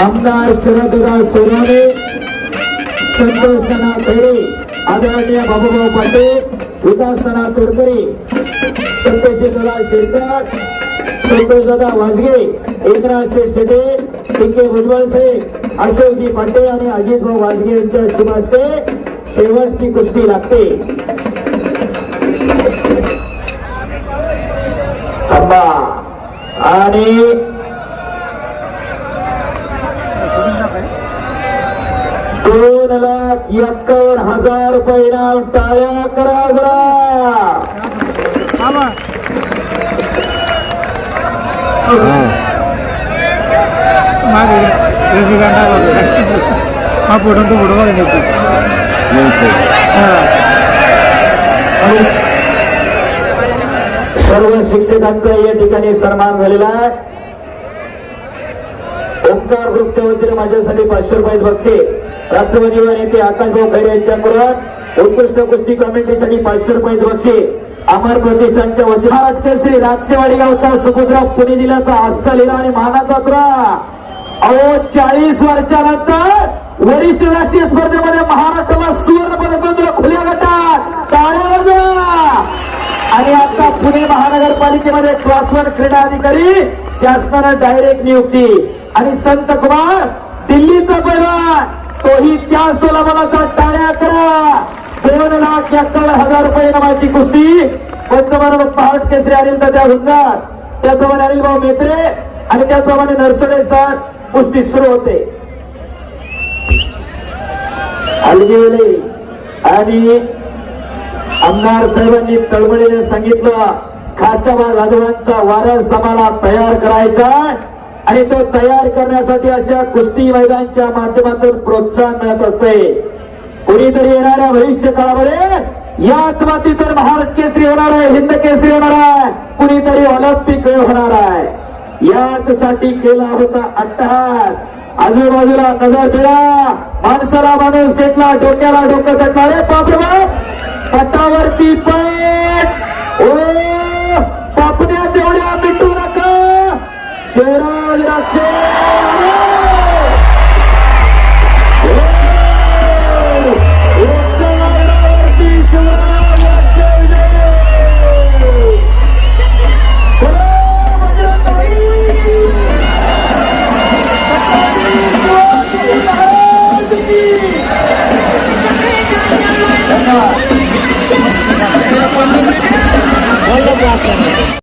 आमदार शरदराज सोनवणे संतोषना खैरे आदरणीय बाबूभाऊ पाटील विकासना तोडकरे संतोषदादा शेरकर संतोषदादा वाजगे एकनाथ शेठ शेटे टिके भुजबळ अशोकजी पाटे आणि अजितभाऊ वाजगे यांच्या शुभास्ते शेवटची कुस्ती लागते. थांबा. आणि दोन लाख एक्कावन्न हजार रुपये इनाम टाळ्या करा हा पुढून तू पुढं बघ सर्व शिक्षकांचा या ठिकाणी सन्मान झालेला आहे. ओंकार वतीने माझ्यासाठी पाचशे रुपये बक्षीस. राष्ट्रवादीवर येथे आकाशभाऊ खैरे यांच्याकडून उत्कृष्ट कुस्ती कमिटीसाठी पाचशे रुपये बक्षीस अमर प्रतिष्ठानच्या वतीने महाराष्ट्र राक्षेवाडी गावचा सुपुत्रा पुणे जिल्ह्याचा लिहिला आणि मानाचा अहो चाळीस वर्षानंतर वरिष्ठ राष्ट्रीय स्पर्धेमध्ये महाराष्ट्राला सुवर्ण पदक मिळतो खुल्या गटात. टाळ्या आणि आता पुणे महानगरपालिकेमध्ये क्लास वन क्रीडा अधिकारी शासनानं डायरेक्ट नियुक्ती. आणि संत कुमार दिल्लीचा पैलवान तोही त्याच तुला मला टाळ्या करा. दोन लाख एक्कावन्न हजार रुपये नामाची कुस्ती. पंतप्रधान पहाट केसरी अनिल तात्या हुंदार त्याचप्रमाणे अनिल भाऊ मेत्रे आणि त्याचप्रमाणे नरसडे सर कुस्ती सुरू होते. हलगेले आणि आमदार साहेबांनी तळमळीने सांगितलं खाशाबा जाधवांचा वारस समाला तयार करायचा आणि तो तयार करण्यासाठी अशा कुस्ती मैदानच्या माध्यमातून प्रोत्साहन मिळत असते. कुणीतरी येणाऱ्या भविष्य काळामध्ये याच माती तर भारत केसरी होणार आहे हिंद केसरी होणार आहे कुणीतरी ऑलिम्पिक होणार आहे. याच साठी केला होता अट्टहास. आजूबाजूला नजर दिला. माणसाला माणूस घेतला डोक्याला डोकं त्याचा रे बापरे बाप! पटावरती पण Vallahi bu aslanım.